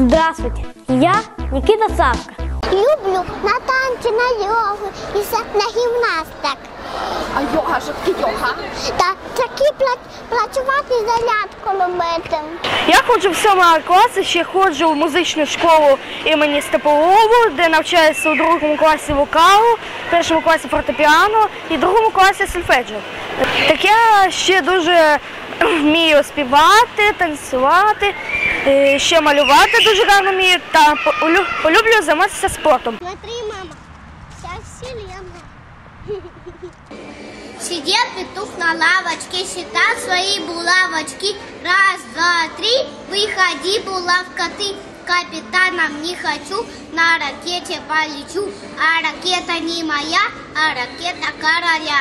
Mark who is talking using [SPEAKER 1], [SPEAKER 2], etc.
[SPEAKER 1] Здравствуйте, я Никита Савка.
[SPEAKER 2] Люблю на танці, на йогу і на гімнастик.
[SPEAKER 3] А йога ж таки йога.
[SPEAKER 2] Та такі працювати зарядку робити.
[SPEAKER 1] Я ходжу в 7 класі, ще ходжу в музичну школу імені Степового, де навчаюся у другому класі вокалу, в першому класі фортепіано і в другому класі сольфеджіо. Так я ще дуже вмію співати, танцювати, е, ще малювати дуже гарно вмію та полю- полюблю займатися спортом.
[SPEAKER 2] Смотри, мама, вся вселенная.
[SPEAKER 4] Сидел петух на лавочке, считал свои булавочки. Раз, два, три, выходи, булавка ты. Капитаном не хочу, на ракете полечу. А ракета не моя, а ракета короля.